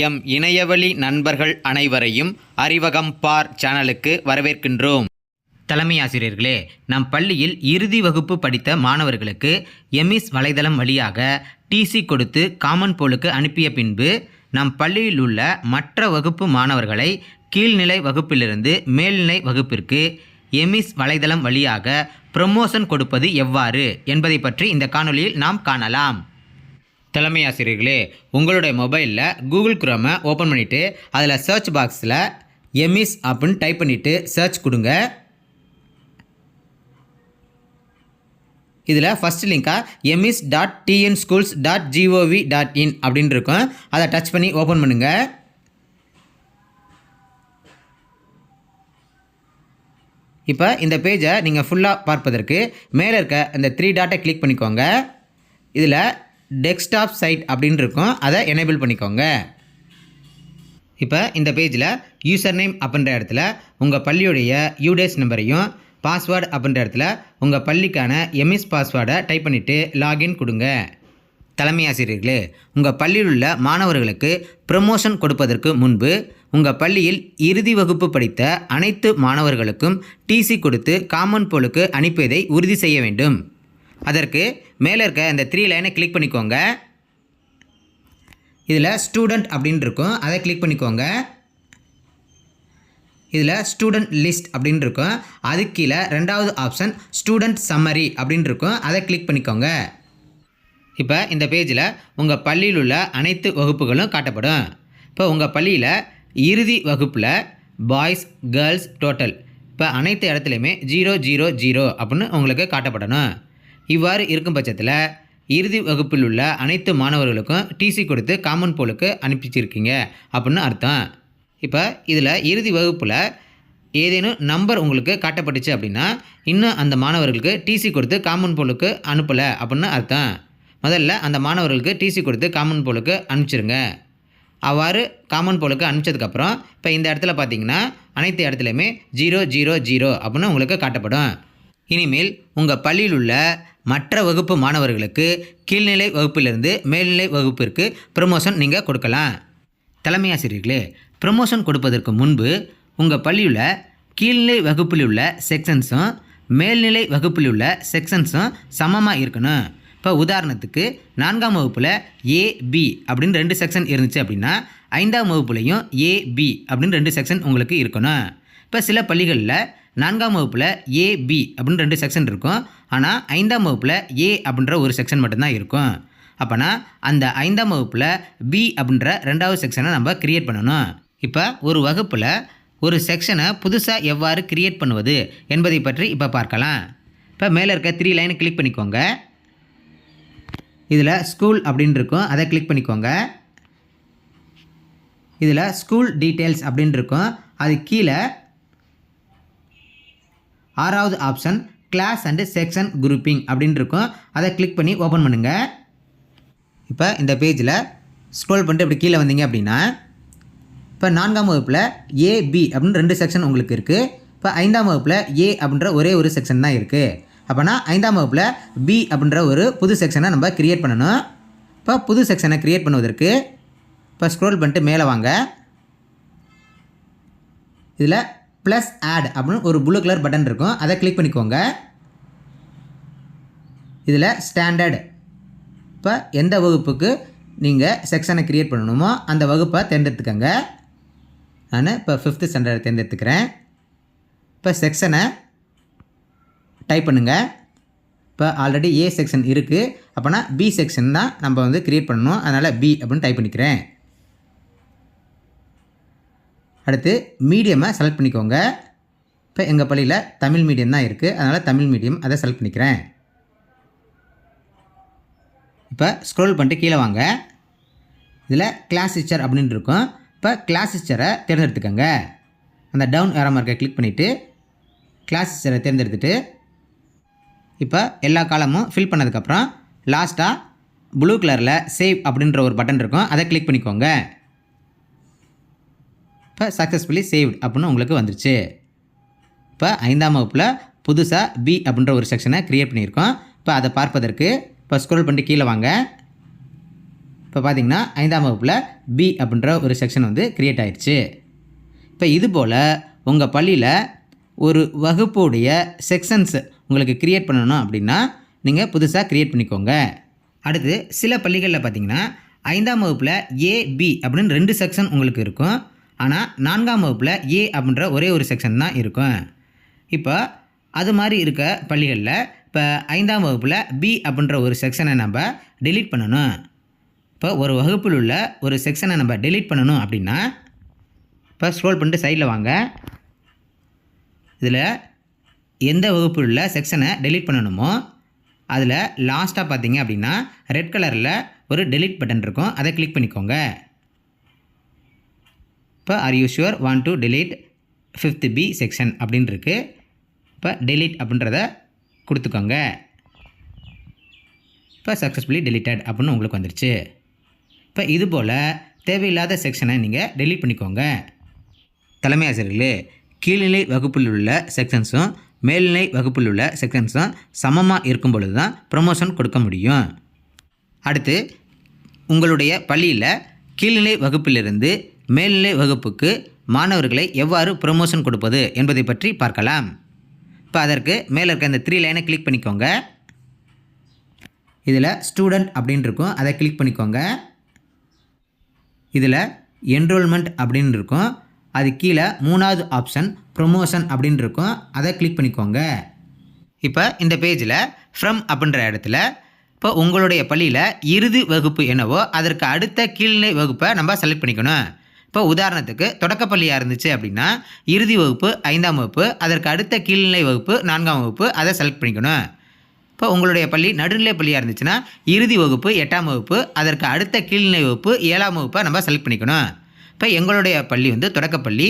M இணையவழி நண்பர்கள் அனைவரையும் அறிவகம் பார் சேனலுக்கு வரவேற்கின்றோம். தலைமை ஆசிரியர்களே நம் பள்ளியில் இறுதி வகுப்பு படித்த மாணவர்களுக்கு எமிஸ் வலைதளம் வழியாக டிசி கொடுத்து காமன் போலுக்கு அனுப்பிய பின்பு நம் பள்ளியில் உள்ள மற்ற வகுப்பு மாணவர்களை கீழ்நிலை வகுப்பிலிருந்து மேல்நிலை வகுப்பிற்கு எமிஸ் வலைதளம் வழியாக ப்ரமோஷன் கொடுப்பது எவ்வாறு என்பதை பற்றி இந்த காணொலியில் நாம் காணலாம். தலைமை ஆசிரியர்களே உங்களுடைய மொபைலில் கூகுள் குரோமை ஓப்பன் பண்ணிவிட்டு அதில் சர்ச் பாக்ஸில் எமிஸ் அப்படின்னு டைப் பண்ணிவிட்டு சர்ச் கொடுங்க. இதில் first லிங்காக EMIS dot TN schools dot GOV dot in அப்படின்னு இருக்கும். அதை டச் பண்ணி ஓப்பன் பண்ணுங்கள் இப்போ இந்த பேஜை நீங்கள் ஃபுல்லாக பார்ப்பதற்கு மேலே இருக்க அந்த த்ரீ டாட்டை கிளிக் பண்ணிக்கோங்க. இதில் டெஸ்க்டாப் சைட் அப்படின்னு இருக்கும் அதை எனேபிள் பண்ணிக்கோங்க. இப்போ இந்த பேஜில் யூசர் நேம் அப்படின்ற இடத்துல உங்கள் பள்ளியுடைய யூடேஸ் நம்பரையும் பாஸ்வேர்டு அப்படின்ற இடத்துல உங்கள் பள்ளிக்கான எம்எஸ் பாஸ்வேர்டை டைப் பண்ணிவிட்டு லாகின் கொடுங்க. தலைமை ஆசிரியர்களே உங்கள் பள்ளியில் உள்ள மாணவர்களுக்கு ப்ரமோஷன் கொடுப்பதற்கு முன்பு உங்கள் பள்ளியில் இறுதி வகுப்பு படித்த அனைத்து மாணவர்களுக்கும் டிசி கொடுத்து காமன் போலுக்கு அனுப்பியதை உறுதி செய்ய வேண்டும். அதற்கு மேலே இருக்க இந்த த்ரீ லைனை கிளிக் பண்ணிக்கோங்க. இதில் ஸ்டூடெண்ட் அப்படின்னு இருக்கும். அதை கிளிக் பண்ணிக்கோங்க. இதில் ஸ்டூடெண்ட் லிஸ்ட் அப்படின்னு இருக்கும். அதுக்கு கீழே ரெண்டாவது ஆப்ஷன் ஸ்டூடெண்ட் சம்மரி அப்படின்னு இருக்கும். அதை கிளிக் பண்ணிக்கோங்க. இப்போ இந்த பேஜில் உங்கள் பள்ளியில் உள்ள அனைத்து வகுப்புகளும் காட்டப்படும். இப்போ உங்கள் பள்ளியில் இறுதி வகுப்பில் பாய்ஸ் கேர்ள்ஸ் டோட்டல் இப்போ அனைத்து இடத்துலையுமே ஜீரோ ஜீரோ ஜீரோ அப்படின்னு உங்களுக்கு காட்டப்படணும். இவ்வாறு இருக்கும் பட்சத்தில் இறுதி வகுப்பில் உள்ள அனைத்து மாணவர்களுக்கும் டிசி கொடுத்து காமன் போலுக்கு அனுப்பிச்சிருக்கீங்க அப்படின்னு அர்த்தம். இப்போ இதில் இறுதி வகுப்பில் ஏதேனும் நம்பர் உங்களுக்கு காட்டப்பட்டுச்சு அப்படின்னா இன்னும் அந்த மாணவர்களுக்கு டிசி கொடுத்து காமன் போலுக்கு அனுப்பலை அப்படின்னு அர்த்தம். முதல்ல அந்த மாணவர்களுக்கு டிசி கொடுத்து காமன் போலுக்கு அனுப்பிச்சிருங்க. அவ்வாறு காமன் போலுக்கு அனுப்பிச்சதுக்கப்புறம் இப்போ இந்த இடத்துல பார்த்தீங்கன்னா அனைத்து இடத்துலையுமே ஜீரோ ஜீரோ ஜீரோ அப்படின்னு உங்களுக்கு காட்டப்படும். இனிமேல் உங்கள் பள்ளியில் உள்ள மற்ற வகுப்பு மாணவர்களுக்கு கீழ்நிலை வகுப்பிலிருந்து மேல்நிலை வகுப்பிற்கு ப்ரமோஷன் நீங்கள் கொடுக்கலாம். தலைமை ஆசிரியர்களே ப்ரமோஷன் கொடுப்பதற்கு முன்பு உங்கள் பள்ளியில் கீழ்நிலை வகுப்பில் உள்ள செக்ஷன்ஸும் மேல்நிலை வகுப்பில் உள்ள செக்ஷன்ஸும் சமமாக இருக்கணும். இப்போ உதாரணத்துக்கு நான்காம் வகுப்பில் ஏபி அப்படின்னு ரெண்டு செக்ஷன் இருந்துச்சு அப்படின்னா ஐந்தாம் வகுப்புலையும் ஏபி அப்படின்னு ரெண்டு செக்ஷன் உங்களுக்கு இருக்கணும். இப்போ சில பள்ளிகளில் நான்காம் வகுப்பில் ஏபி அப்படின்னு ரெண்டு செக்ஷன் இருக்கும். ஆனால் ஐந்தாம் வகுப்பில் ஏ அப்படின்ற ஒரு செக்ஷன் மட்டும்தான் இருக்கும். அப்போனா அந்த ஐந்தாம் வகுப்பில் பி அப்படின்ற ரெண்டாவது செக்ஷனை நம்ம கிரியேட் பண்ணணும். இப்போ ஒரு வகுப்பில் ஒரு செக்ஷனை புதுசாக எவ்வாறு கிரியேட் பண்ணுவது என்பதை பற்றி இப்போ பார்க்கலாம். இப்போ மேலே இருக்க த்ரீ லைனை கிளிக் பண்ணிக்கோங்க. இதில் ஸ்கூல் அப்படின்னு இருக்கும் அதை கிளிக் பண்ணிக்கோங்க. இதில் ஸ்கூல் டீட்டெயில்ஸ் அப்படின்னு இருக்கும். அது கீழே ஆறாவது option class and section grouping அப்படின்னு இருக்கும் அதை கிளிக் பண்ணி ஓப்பன் பண்ணுங்கள் இப்போ இந்த பேஜில் ஸ்க்ரோல் பண்ணிட்டு இப்படி கீழே வந்தீங்க அப்படின்னா இப்போ நான்காம் வகுப்பில் ஏபி அப்படின்னு ரெண்டு செக்ஷன் உங்களுக்கு இருக்குது இப்போ ஐந்தாம் வகுப்பில் ஏ அப்படின்ற ஒரே ஒரு செக்ஷன் தான் இருக்குது அப்போனா ஐந்தாம் வகுப்பில் பி அப்படின்ற ஒரு புது செக்ஷனை நம்ம கிரியேட் பண்ணணும். இப்போ புது செக்ஷனை கிரியேட் பண்ணுவதற்கு இப்போ ஸ்க்ரோல் பண்ணிட்டு மேலே வாங்க. இதில் ப்ளஸ் ஆட் அப்படின்னு ஒரு ப்ளூ கலர் பட்டன் இருக்கும். அதை கிளிக் பண்ணிக்கோங்க. இதில் ஸ்டாண்டர்ட் இப்போ எந்த வகுப்புக்கு நீங்கள் செக்ஷனை க்ரியேட் பண்ணணுமோ அந்த வகுப்பை தேர்ந்தெடுத்துக்கோங்க. நான் இப்போ ஃபிஃப்த்து ஸ்டாண்டர்ட் தேர்ந்தெடுத்துக்கிறேன். இப்போ செக்ஷனை டைப் பண்ணுங்கள் இப்போ ஆல்ரெடி ஏ செக்ஷன் இருக்குது அப்போனா பி செக்ஷன் தான் நம்ம வந்து க்ரியேட் பண்ணணும். அதனால் பி அப்படின்னு டைப் பண்ணிக்கிறேன். அடுத்து மீடியமை செலக்ட் பண்ணிக்கோங்க. இப்போ எங்கள் பள்ளியில் தமிழ் மீடியம் தான் இருக்குது அதனால் தமிழ் மீடியம் அதை செலக்ட் பண்ணிக்கிறேன். இப்போ ஸ்க்ரோல் பண்ணிட்டு கீழே வாங்க. இதில் கிளாஸ் டீச்சர் அப்படின்னு இருக்கும். இப்போ கிளாஸ் டீச்சரை தேர்ந்தெடுத்துக்கோங்க. அந்த டவுன் ஏற மார்க்கை கிளிக் பண்ணிவிட்டு கிளாஸ் டீச்சரை தேர்ந்தெடுத்துட்டு இப்போ எல்லா காலமும் ஃபில் பண்ணதுக்கப்புறம் லாஸ்ட்டாக ப்ளூ கலரில் சேவ் அப்படின்ற ஒரு பட்டன் இருக்கும். அதை கிளிக் பண்ணிக்கோங்க. இப்போ சக்ஸஸ்ஃபுல்லி சேவ்ட் அப்படின்னு உங்களுக்கு வந்துருச்சு. இப்போ ஐந்தாம் வகுப்பில் புதுசாக பி அப்படின்ற ஒரு செக்ஷனை க்ரியேட் பண்ணியிருக்கோம். இப்போ அதை பார்ப்பதற்கு இப்போ ஸ்க்ரோல் பண்ணிட்டு கீழே வாங்க. இப்போ பார்த்தீங்கன்னா ஐந்தாம் வகுப்பில் பி அப்படின்ற ஒரு செக்ஷன் வந்து க்ரியேட் ஆயிடுச்சு இப்போ இது போல் உங்கள் பள்ளியில் ஒரு வகுப்புடைய செக்ஷன்ஸ் உங்களுக்கு க்ரியேட் பண்ணணும் அப்படின்னா நீங்கள் புதுசாக க்ரியேட் பண்ணிக்கோங்க. அடுத்து சில பள்ளிகளில் பார்த்தீங்கன்னா ஐந்தாம் வகுப்பில் ஏ பி அப்படின்னு ரெண்டு செக்ஷன் உங்களுக்கு இருக்கும். ஆனால் நான்காம் வகுப்பில் ஏ அப்படின்ற ஒரே ஒரு செக்ஷன் தான் இருக்கும். இப்போ அது மாதிரி இருக்க பள்ளிகளில் இப்போ ஐந்தாம் வகுப்பில் பி அப்படின்ற ஒரு செக்ஷனை நம்ம டெலீட் பண்ணணும். இப்போ ஒரு வகுப்பில் உள்ள ஒரு செக்ஷனை நம்ம டெலீட் பண்ணணும் அப்படின்னா இப்போ ஸ்க்ரோல் பண்ணிட்டு சைடில் வாங்க. இதில் எந்த வகுப்பில் உள்ள செக்ஷனை டெலீட் பண்ணணுமோ அதில் லாஸ்ட்டாக பார்த்தீங்க அப்படின்னா ரெட் கலரில் ஒரு டெலீட் பட்டன் இருக்கும். அதை கிளிக் பண்ணிக்கோங்க. இப்போ are you sure want to delete fifth B section அப்படின்னு இருக்குது இப்போ டெலீட் அப்படின்றத கொடுத்துக்கோங்க. இப்போ சக்ஸஸ்ஃபுல்லி டெலிட்டட் அப்படின்னு உங்களுக்கு வந்துருச்சு. இப்போ இது போல் தேவையில்லாத செக்ஷனை நீங்கள் டெலீட் பண்ணிக்கோங்க. தலைமை ஆசிரியர்களே கீழ்நிலை வகுப்பில் உள்ள செக்ஷன்ஸும் மேல்நிலை வகுப்பில் உள்ள செக்ஷன்ஸும் சமமாக இருக்கும் பொழுது தான் ப்ரொமோஷன் கொடுக்க முடியும். அடுத்து உங்களுடைய பள்ளியில் கீழ்நிலை வகுப்பிலிருந்து மேல்நிலை வகுப்புக்கு மாணவர்களை எவ்வாறு ப்ரொமோஷன் கொடுப்பது என்பதை பற்றி பார்க்கலாம். இப்போ அதற்கு மேலே இருக்க இந்த த்ரீ லைனை கிளிக் பண்ணிக்கோங்க. இதில் ஸ்டூடெண்ட் அப்படின்னு இருக்கும் அதை கிளிக் பண்ணிக்கோங்க. இதில் என்ரோல்மெண்ட் அப்படின்னு இருக்கும் அது கீழே மூணாவது ஆப்ஷன் ப்ரொமோஷன் அப்படின்னு இருக்கும் அதை கிளிக் பண்ணிக்கோங்க. இப்போ இந்த பேஜில் ஃப்ரம் அப்படின்ற இடத்துல இப்போ உங்களுடைய பள்ளியில் இறுதி வகுப்பு என்னவோ அதற்கு அடுத்த கீழ்நிலை வகுப்பை நம்ம செலக்ட் பண்ணிக்கணும். இப்போ உதாரணத்துக்கு தொடக்கப்பள்ளியாக இருந்துச்சு அப்படின்னா இறுதி வகுப்பு ஐந்தாம் வகுப்பு அதற்கு அடுத்த கீழ்நிலை வகுப்பு நான்காம் வகுப்பு அதை செலக்ட் பண்ணிக்கணும். இப்போ உங்களுடைய பள்ளி நடுநிலை பள்ளியாக இருந்துச்சுன்னா இறுதி வகுப்பு எட்டாம் வகுப்பு அதற்கு அடுத்த கீழ்நிலை வகுப்பு ஏழாம் வகுப்பை நம்ம செலக்ட் பண்ணிக்கணும். இப்போ எங்களுடைய பள்ளி வந்து தொடக்கப்பள்ளி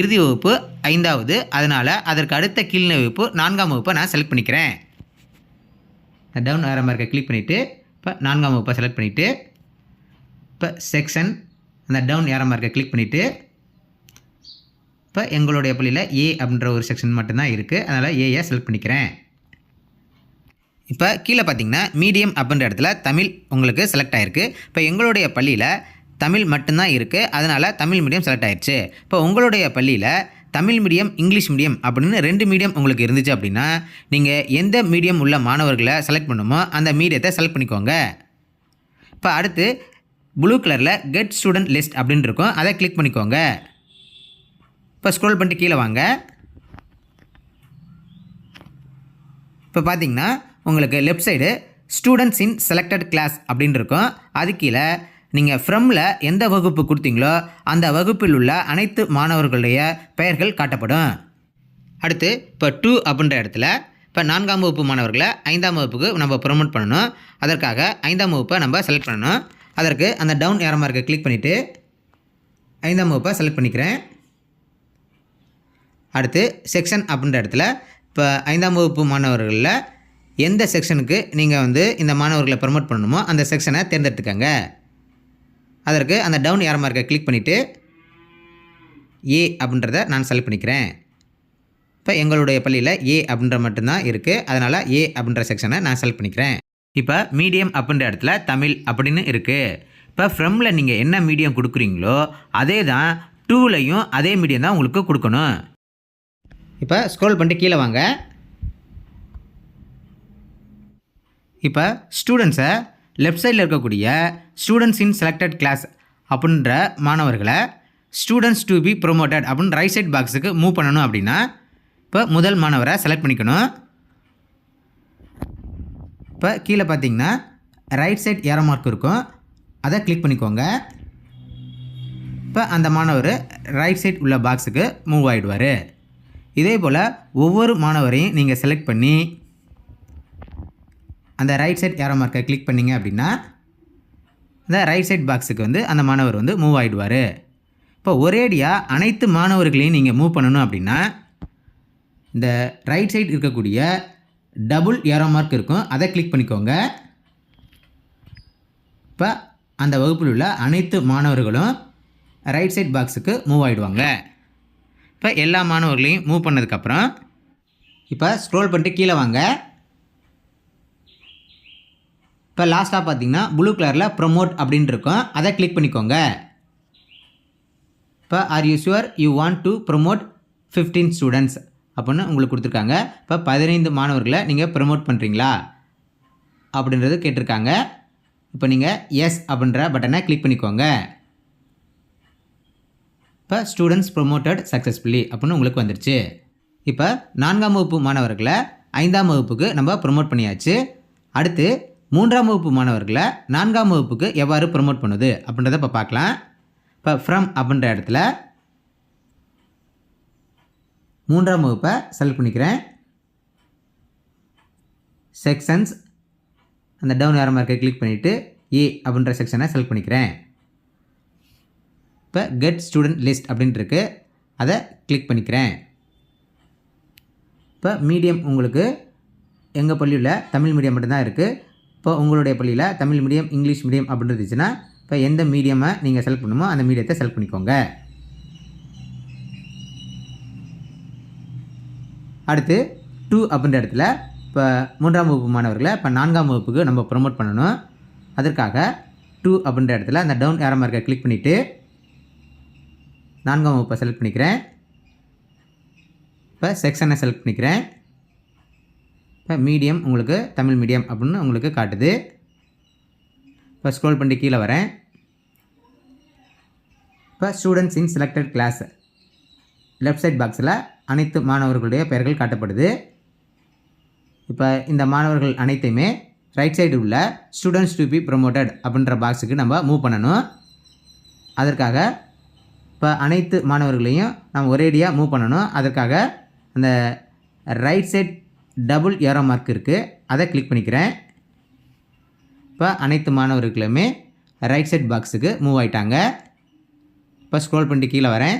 இறுதி வகுப்பு ஐந்தாவது அதனால் அதற்கு அடுத்த கீழ்நிலை வகுப்பு நான்காம் வகுப்பை நான் செலக்ட் பண்ணிக்கிறேன். டவுன் ஆர இருக்க கிளிக் பண்ணிவிட்டு இப்போ நான்காம் வகுப்பை செலக்ட் பண்ணிவிட்டு இப்போ செக்ஷன் அந்த டவுன் ஏற மார்க்கை கிளிக் பண்ணிவிட்டு இப்போ எங்களுடைய பள்ளியில் ஏ அப்படின்ற ஒரு செக்ஷன் மட்டும்தான் இருக்குது அதனால் ஏயை செலக்ட் பண்ணிக்கிறேன். இப்போ கீழே பார்த்தீங்கன்னா மீடியம் அப்படின்ற இடத்துல தமிழ் உங்களுக்கு செலக்ட் ஆகிருக்கு இப்போ எங்களுடைய பள்ளியில் தமிழ் மட்டும்தான் இருக்குது அதனால் தமிழ் மீடியம் செலக்ட் ஆயிடுச்சு. இப்போ உங்களுடைய பள்ளியில் தமிழ் மீடியம் இங்கிலீஷ் மீடியம் அப்படின்னு ரெண்டு மீடியம் உங்களுக்கு இருந்துச்சு அப்படின்னா நீங்கள் எந்த மீடியம் உள்ள மாணவர்களை செலக்ட் பண்ணுமோ அந்த மீடியத்தை செலக்ட் பண்ணிக்கோங்க. இப்போ அடுத்து ப்ளூ கலரில் கெட் ஸ்டூடெண்ட் லிஸ்ட் அப்படின்னு இருக்கும். அதை கிளிக் பண்ணிக்கோங்க. இப்போ ஸ்க்ரோல் பண்ணிட்டு கீழே வாங்க. இப்போ பார்த்தீங்கன்னா உங்களுக்கு left side students in selected class அப்படின்னு இருக்கும். அது கீழே நீங்கள் ஃப்ரம்மில் எந்த வகுப்பு கொடுத்தீங்களோ அந்த வகுப்பில் உள்ள அனைத்து மாணவர்களுடைய பெயர்கள் காட்டப்படும். அடுத்து இப்போ டூ அப்படின்ற இடத்துல இப்போ நான்காம் வகுப்பு மாணவர்களை ஐந்தாம் வகுப்புக்கு நம்ம ப்ரொமோட் பண்ணணும். அதற்காக ஐந்தாம் வகுப்பை நம்ம செலக்ட் பண்ணணும். அதற்கு அந்த டவுன் ஏற மார்க்கை கிளிக் பண்ணிவிட்டு ஐந்தாம் வகுப்பை செலக்ட் பண்ணிக்கிறேன். அடுத்து செக்ஷன் அப்படின்ற இடத்துல இப்போ ஐந்தாம் வகுப்பு மாணவர்களில் எந்த செக்ஷனுக்கு நீங்கள் வந்து இந்த மாணவர்களை ப்ரமோட் பண்ணணுமோ அந்த செக்ஷனை தேர்ந்தெடுத்துக்கங்க. அதற்கு அந்த டவுன் ஏற மார்க்கை கிளிக் பண்ணிவிட்டு ஏ அப்படின்றத நான் செலக்ட் பண்ணிக்கிறேன். இப்போ எங்களுடைய பள்ளியில் ஏ அப்படின்ற மட்டும்தான் இருக்குது அதனால் ஏ அப்படின்ற செக்ஷனை நான் செலக்ட் பண்ணிக்கிறேன். இப்போ மீடியம் அப்படின்ற இடத்துல தமிழ் அப்படின்னு இருக்குது இப்போ ஃப்ரம்ல நீங்கள் என்ன மீடியம் கொடுக்குறீங்களோ அதே தான் டூலையும் அதே மீடியம் தான் உங்களுக்கு கொடுக்கணும். இப்போ ஸ்க்ரோல் பண்ணிட்டு கீழே வாங்க. இப்போ ஸ்டூடெண்ட்ஸை லெஃப்ட் சைடில் இருக்கக்கூடிய ஸ்டூடெண்ட்ஸ் இன் செலக்டட் கிளாஸ் அப்படின்ற மாணவர்களை ஸ்டூடெண்ட்ஸ் டு பி ப்ரொமோட்டட் அப்படின்னு ரைட் சைட் பாக்ஸுக்கு மூவ் பண்ணணும் அப்படின்னா இப்போ முதல் மாணவரை செலக்ட் பண்ணிக்கணும். இப்போ கீழே பார்த்தீங்கன்னா ரைட் சைட் ஏரோ மார்க் இருக்கும். அதை கிளிக் பண்ணிக்கோங்க. இப்போ அந்த மாணவர் ரைட் சைட் உள்ள பாக்ஸுக்கு மூவ் ஆகிடுவார் இதே போல் ஒவ்வொரு மாணவரையும் நீங்கள் செலக்ட் பண்ணி அந்த ரைட் சைட் ஏரோ மார்க்கை கிளிக் பண்ணீங்க அப்படின்னா இந்த ரைட் சைட் பாக்ஸுக்கு வந்து அந்த மாணவர் வந்து மூவ் ஆகிடுவார் இப்போ ஒரேடியாக அனைத்து மாணவர்களையும் நீங்கள் மூவ் பண்ணணும் அப்படின்னா இந்த ரைட் சைட் இருக்கக்கூடிய டபுள் ஏரோ மார்க் இருக்கும். அதை கிளிக் பண்ணிக்கோங்க. இப்போ அந்த வகுப்பில் உள்ள அனைத்து மாணவர்களும் ரைட் சைட் பாக்ஸுக்கு மூவ் ஆகிடுவாங்க இப்போ எல்லா மாணவர்களையும் மூவ் பண்ணதுக்கப்புறம் இப்போ ஸ்க்ரோல் பண்ணிட்டு கீழே வாங்க. இப்போ லாஸ்ட்டாக பார்த்தீங்கன்னா ப்ளூ கலரில் ப்ரொமோட் அப்படின்னு இருக்கும். அதை கிளிக் பண்ணிக்கோங்க. இப்போ are you sure you want to promote fifteen students அப்படின்னு உங்களுக்கு கொடுத்துருக்காங்க. இப்போ பதினைந்து மாணவர்களை நீங்கள் ப்ரொமோட் பண்ணுறீங்களா அப்படின்றது கேட்டிருக்காங்க. இப்போ நீங்கள் எஸ் அப்படின்ற பட்டனை கிளிக் பண்ணிக்கோங்க. இப்போ ஸ்டூடெண்ட்ஸ் ப்ரொமோட்டட் சக்ஸஸ்ஃபுல்லி அப்படின்னு உங்களுக்கு வந்துருச்சு. இப்போ நான்காம் வகுப்பு மாணவர்களை ஐந்தாம் வகுப்புக்கு நம்ம ப்ரொமோட் பண்ணியாச்சு. அடுத்து மூன்றாம் வகுப்பு மாணவர்களை நான்காம் வகுப்புக்கு எவ்வாறு ப்ரொமோட் பண்ணுது அப்படின்றத இப்போ பார்க்கலாம். இப்போ ஃப்ரம் அப்படின்ற இடத்துல மூன்றாம் வகுப்பை செலக்ட் பண்ணிக்கிறேன். செக்ஷன்ஸ் அந்த டவுன் ஏற மார்க்கை கிளிக் பண்ணிவிட்டு ஏ அப்படின்ற செக்ஷனை செலக்ட் பண்ணிக்கிறேன். இப்போ கெட் ஸ்டூடெண்ட் லிஸ்ட் அப்படின்ட்டு அதை கிளிக் பண்ணிக்கிறேன். இப்போ மீடியம் உங்களுக்கு எங்கள் பள்ளியில் தமிழ் மீடியம் மட்டும்தான் இருக்குது இப்போ உங்களுடைய பள்ளியில் தமிழ் மீடியம் இங்கிலீஷ் மீடியம் அப்படின்னு இருந்துச்சுன்னா இப்போ எந்த மீடியமை நீங்கள் செலக்ட் பண்ணுமோ அந்த மீடியத்தை செலக்ட் பண்ணிக்கோங்க. அடுத்து டூ அப்படின்ற இடத்துல இப்போ மூன்றாம் வகுப்பு மாணவர்களை இப்போ நான்காம் வகுப்புக்கு நம்ம ப்ரொமோட் பண்ணணும். அதற்காக டூ அப்படின்ற இடத்துல அந்த டவுன் ஏற மார்க்கை கிளிக் பண்ணிவிட்டு நான்காம் வகுப்பை செலக்ட் பண்ணிக்கிறேன். இப்போ செக்ஷனை செலக்ட் பண்ணிக்கிறேன். இப்போ மீடியம் உங்களுக்கு தமிழ் மீடியம் அப்படின்னு உங்களுக்கு காட்டுது. இப்போ ஸ்க்ரோல் பண்ணி கீழே வரேன். இப்போ students in selected class left side பாக்ஸில் அனைத்து மாணவர்களுடைய பெயர்கள் காட்டப்படுது. இப்போ இந்த மாணவர்கள் அனைத்தையுமே ரைட் சைடு உள்ள ஸ்டூடெண்ட்ஸ் டு பி ப்ரொமோட்டட் அப்படின்ற பாக்ஸுக்கு நம்ம மூவ் பண்ணணும். அதற்காக இப்போ அனைத்து மாணவர்களையும் நம்ம ஒரேடியாக மூவ் பண்ணணும். அதற்காக அந்த right side double arrow mark இருக்குது அதை கிளிக் பண்ணிக்கிறேன். இப்போ அனைத்து மாணவர்களுமே ரைட் சைட் பாக்ஸுக்கு மூவ் ஆயிட்டாங்க. இப்போ ஸ்க்ரோல் பண்ணிட்டு கீழே வரேன்.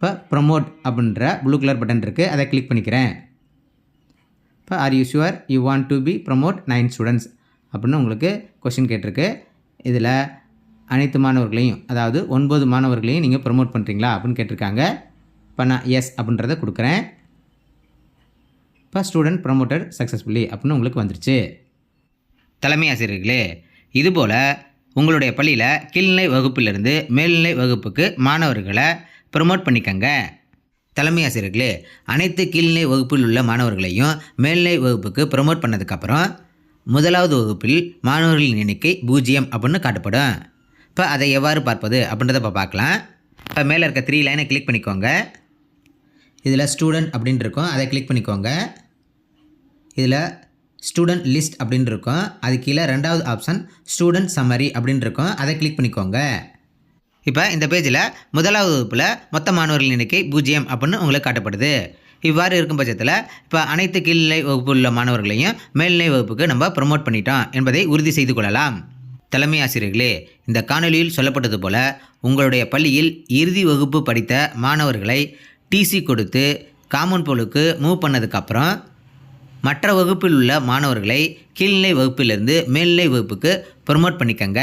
இப்போ ப்ரொமோட் அப்படின்ற ப்ளூ கலர் பட்டன் இருக்குது அதை கிளிக் பண்ணிக்கிறேன். இப்போ are you sure you want to be promote nine students அப்படின்னு உங்களுக்கு கொஷின் கேட்டிருக்கு. இதில் அனைத்து மாணவர்களையும் அதாவது ஒன்பது மாணவர்களையும் நீங்கள் ப்ரொமோட் பண்ணுறீங்களா அப்படின்னு கேட்டிருக்காங்க. இப்போ நான் எஸ் அப்படின்றத கொடுக்குறேன். இப்போ ஸ்டூடெண்ட் ப்ரொமோட்டர் சக்ஸஸ்ஃபுல்லி அப்படின்னு உங்களுக்கு வந்துருச்சு. தலைமை ஆசிரியர்களே இதுபோல் உங்களுடைய பள்ளியில் கீழ்நிலை வகுப்பிலிருந்து மேல்நிலை வகுப்புக்கு மாணவர்களை ப்ரொமோட் பண்ணிக்கங்க. தலைமை ஆசிரியர்களே அனைத்து கீழ்நிலை வகுப்பில் உள்ள மாணவர்களையும் மேல்நிலை வகுப்புக்கு ப்ரொமோட் பண்ணதுக்கப்புறம் முதலாவது வகுப்பில் மாணவர்களின் எண்ணிக்கை பூஜ்ஜியம் அப்படின்னு காட்டப்படும். இப்போ அதை எவ்வாறு பார்ப்பது அப்படின்றத இப்போ பார்க்கலாம். இப்போ மேலே இருக்க த்ரீ லைனை கிளிக் பண்ணிக்கோங்க. இதில் ஸ்டூடெண்ட் அப்படின்ட்டு இருக்கும் அதை கிளிக் பண்ணிக்கோங்க. இதில் ஸ்டூடெண்ட் லிஸ்ட் அப்படின்னு இருக்கும் அது கீழே ரெண்டாவது ஆப்ஷன் ஸ்டூடெண்ட் சம்மரி அப்படின்னு இருக்கும் அதை கிளிக் பண்ணிக்கோங்க. இப்போ இந்த பேஜில் முதலாவது வகுப்பில் மொத்த மாணவர்கள் எண்ணிக்கை பூஜ்ஜியம் அப்படின்னு உங்களுக்கு காட்டப்படுது. இவ்வாறு இருக்கும் பட்சத்தில் இப்போ அனைத்து கீழ்நிலை வகுப்பு உள்ள மாணவர்களையும் மேல்நிலை வகுப்புக்கு நம்ம ப்ரொமோட் பண்ணிட்டோம் என்பதை உறுதி செய்து கொள்ளலாம். தலைமை ஆசிரியர்களே இந்த காணொலியில் சொல்லப்பட்டது போல உங்களுடைய பள்ளியில் இறுதி வகுப்பு படித்த மாணவர்களை டிசி கொடுத்து காமன் போலுக்கு மூவ் பண்ணதுக்கப்புறம் மற்ற வகுப்பில் உள்ள மாணவர்களை கீழ்நிலை வகுப்பிலிருந்து மேல்நிலை வகுப்புக்கு ப்ரொமோட் பண்ணிக்கங்க.